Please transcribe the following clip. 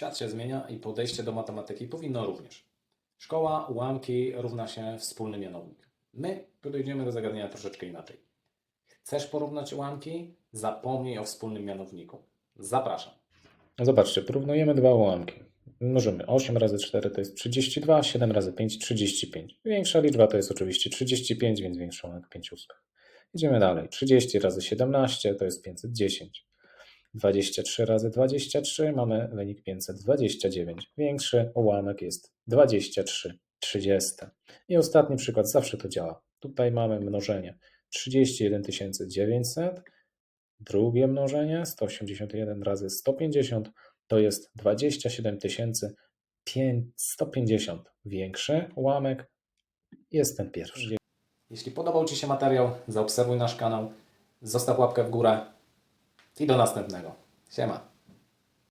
Świat się zmienia i podejście do matematyki powinno również. Szkoła, ułamki równa się wspólny mianownik. My podejdziemy do zagadnienia troszeczkę inaczej. Chcesz porównać ułamki? Zapomnij o wspólnym mianowniku. Zapraszam. Zobaczcie, porównujemy dwa ułamki. Mnożymy 8 razy 4 to jest 32, 7 razy 5 35. Większa liczba to jest oczywiście 35, więc większy ułamek 5 ósmych. Idziemy dalej. 30 razy 17 to jest 510. 23 razy 23 mamy wynik 529. Większy ułamek jest 23 30. I ostatni przykład, zawsze to działa. Tutaj mamy mnożenie 31 900, drugie mnożenie 181 razy 150 to jest 27 150. Większy ułamek jest ten pierwszy. Jeśli podobał Ci się materiał, zaobserwuj nasz kanał, zostaw łapkę w górę i do następnego. Siema.